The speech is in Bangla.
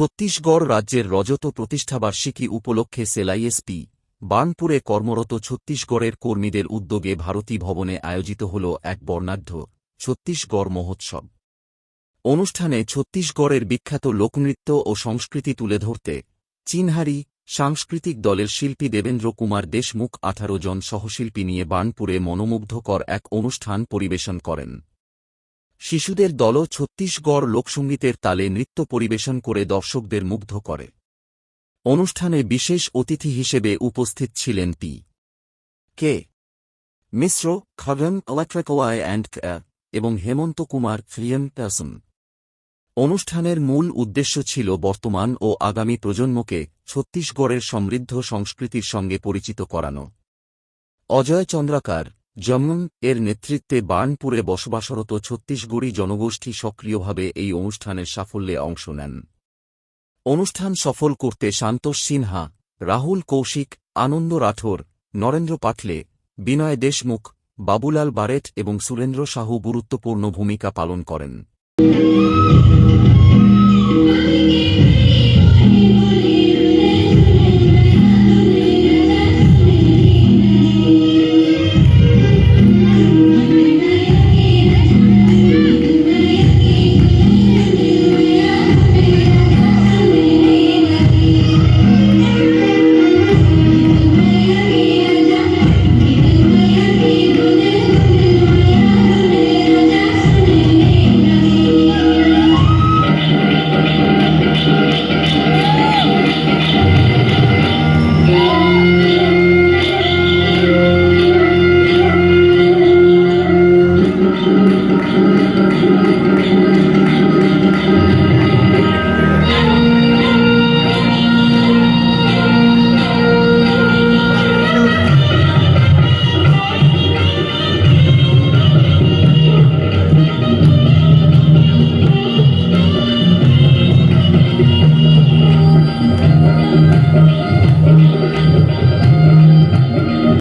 ছত্তিশগড় রাজ্যের রজত প্রতিষ্ঠাবার্ষিকী উপলক্ষে সেলাইএসপি বার্নপুরে কর্মরত ছত্তিশগড়ের কর্মীদের উদ্যোগে ভারতী ভবনে আয়োজিত হল এক বর্ণাঢ্য ছত্তিশগড় মহোৎসব। অনুষ্ঠানে ছত্তিশগড়ের বিখ্যাত লোকনৃত্য ও সংস্কৃতি তুলে ধরতে চিনহারি সাংস্কৃতিক দলের শিল্পী দেবেন্দ্র কুমার দেশমুখ আঠারো জন সহশিল্পী নিয়ে বার্নপুরে মনোমুগ্ধকর এক অনুষ্ঠান পরিবেশন করেন। শিশুদের দলও ছত্তিশগড় লোকসঙ্গীতের তালে নৃত্য পরিবেশন করে দর্শকদের মুগ্ধ করে। অনুষ্ঠানে বিশেষ অতিথি হিসেবে উপস্থিত ছিলেন P. K. Mishra, Khagan ইলেকট্রিকওয়াই and এবং হেমন্ত কুমার ফ্রিয়ন টাসন অনুষ্ঠানের মূল উদ্দেশ্য ছিল বর্তমান ও আগামী প্রজন্মকে ছত্তিশগড়ের সমৃদ্ধ সংস্কৃতির সঙ্গে পরিচিত করানো। অজয় চন্দ্রাকার জমন এর নেতৃত্বে বার্নপুরে বসবাসরত ছত্তিশগড়ি জনগোষ্ঠী সক্রিয়ভাবে এই অনুষ্ঠানের সাফল্যে অংশ নেন। অনুষ্ঠান সফল করতে সান্তোষ সিনহা, রাহুল কৌশিক, আনন্দ রাঠোর নরেন্দ্র পাটলে বিনয় দেশমুখ, বাবুলাল বারেট এবং সুরেন্দ্র সাহু গুরুত্বপূর্ণ ভূমিকা পালন করেন।